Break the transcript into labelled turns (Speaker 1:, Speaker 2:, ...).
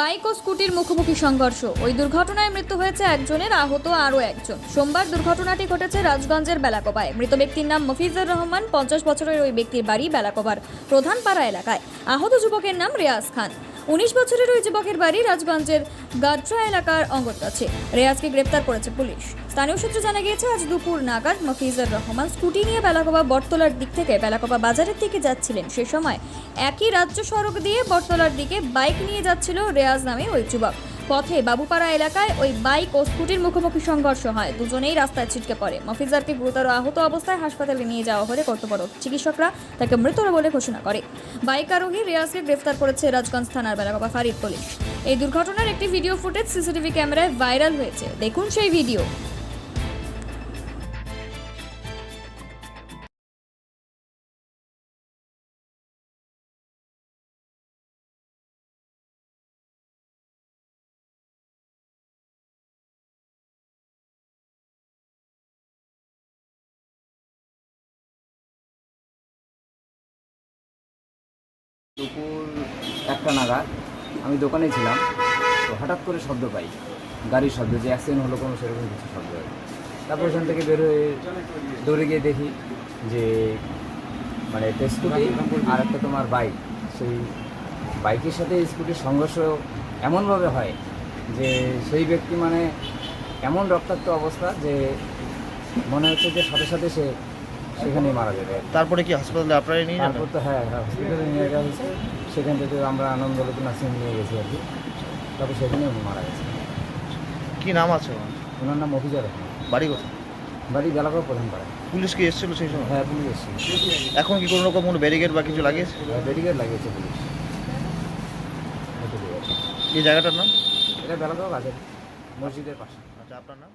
Speaker 1: Bike ও স্কুটির মুখোমুখি সংঘর্ষ। ওই দুর্ঘটনায় মৃত্যু হয়েছে একজনের, আহত আরও একজন। সোমবার দুর্ঘটনাটি ঘটেছে রাজগঞ্জের বেলাকোপায়। মৃত ব্যক্তির নাম মফিজুর রহমান, পঞ্চাশ বছরের ওই ব্যক্তির বাড়ি বেলাকোবার প্রধান পাড়া এলাকায়। আহত যুবকের নাম রেয়াজ খান। উনিশ বছরের ওই যুবকের বাড়ি রাজগঞ্জের গাদ্রা এলাকার অঙ্গত আছে রেয়াজকে গ্রেপ্তার করেছে পুলিশ। স্থানীয় সূত্রে জানা গিয়েছে, আজ দুপুর নাগাদ মফিজুর রহমান স্কুটি নিয়ে বেলাকোবা বটতলার দিক থেকে বেলাকোবা বাজারের দিকে যাচ্ছিলেন। সে সময় একই রাজ্য সড়ক দিয়ে বটতলার দিকে বাইক নিয়ে যাচ্ছিল রেয়াজ নামে ওই যুবক। পথে বাবুপাড়া এলাকায় ওই বাইক ও স্কুটির মুখোমুখি সংঘর্ষ হয়। দুজনেই রাস্তায় ছিটকে পড়ে। মফিজারকে গুরুতর আহত অবস্থায় হাসপাতালে নিয়ে যাওয়া হলে কর্তব্যরত চিকিৎসকরা তাকে মৃত বলে ঘোষণা করে। বাইক আরোহী রেয়াজকে গ্রেফতার করেছে রাজগঞ্জ থানার বেলাবাবা ফারিদ পুলিশ। এই দুর্ঘটনার একটি ভিডিও ফুটেজ সিসিটিভি ক্যামেরায় ভাইরাল হয়েছে। দেখুন সেই ভিডিও।
Speaker 2: দুপুর একটা নাগাদ আমি দোকানে ছিলাম, তো হঠাৎ করে শব্দ পাই। গাড়ির শব্দ, যে অ্যাক্সিডেন্ট হলো কোনো সেরকম কিছু শব্দ হয় তারপর ওখান থেকে বের হয়ে দৌড়ে গিয়ে দেখি যে মানে একটা স্কুটি আর একটা তোমার বাইক সেই বাইকের সাথে স্কুটির সংঘর্ষ এমনভাবে হয় যে, সেই ব্যক্তি মানে এমন রক্তাক্ত অবস্থা যে, মনে হচ্ছে যে সাথে সাথে সে সেখানেই মারা যাবে।
Speaker 3: তারপরে কি হাসপাতালে আপনারা নিয়ে যাবেন?
Speaker 2: তারপর তো হ্যাঁ হ্যাঁ হসপিটালে নিয়ে যাওয়া হয়েছে সেখান থেকে আমরা আনন্দলোক নার্সিং নিয়ে গেছি আর কি। তারপর সেখানে উনি মারা গেছে
Speaker 3: কি নাম আছে ওনার?
Speaker 2: নাম অভিজাত
Speaker 3: বাড়ি কোথায়?
Speaker 2: বাড়ি বেলাগড় প্রধান পাড়া
Speaker 3: পুলিশ কি এসেছিল সেই সময়?
Speaker 2: হ্যাঁ পুলিশ এসেছে
Speaker 3: এখন কি কোনো রকম কোনো ব্যারিকেড বা কিছু লাগিয়েছে?
Speaker 2: ব্যারিকেড লাগিয়েছে পুলিশ।
Speaker 3: এই জায়গাটার নাম?
Speaker 2: এটা বেলাগড় বাজার মসজিদের পাশে।
Speaker 3: আচ্ছা আপনার নাম?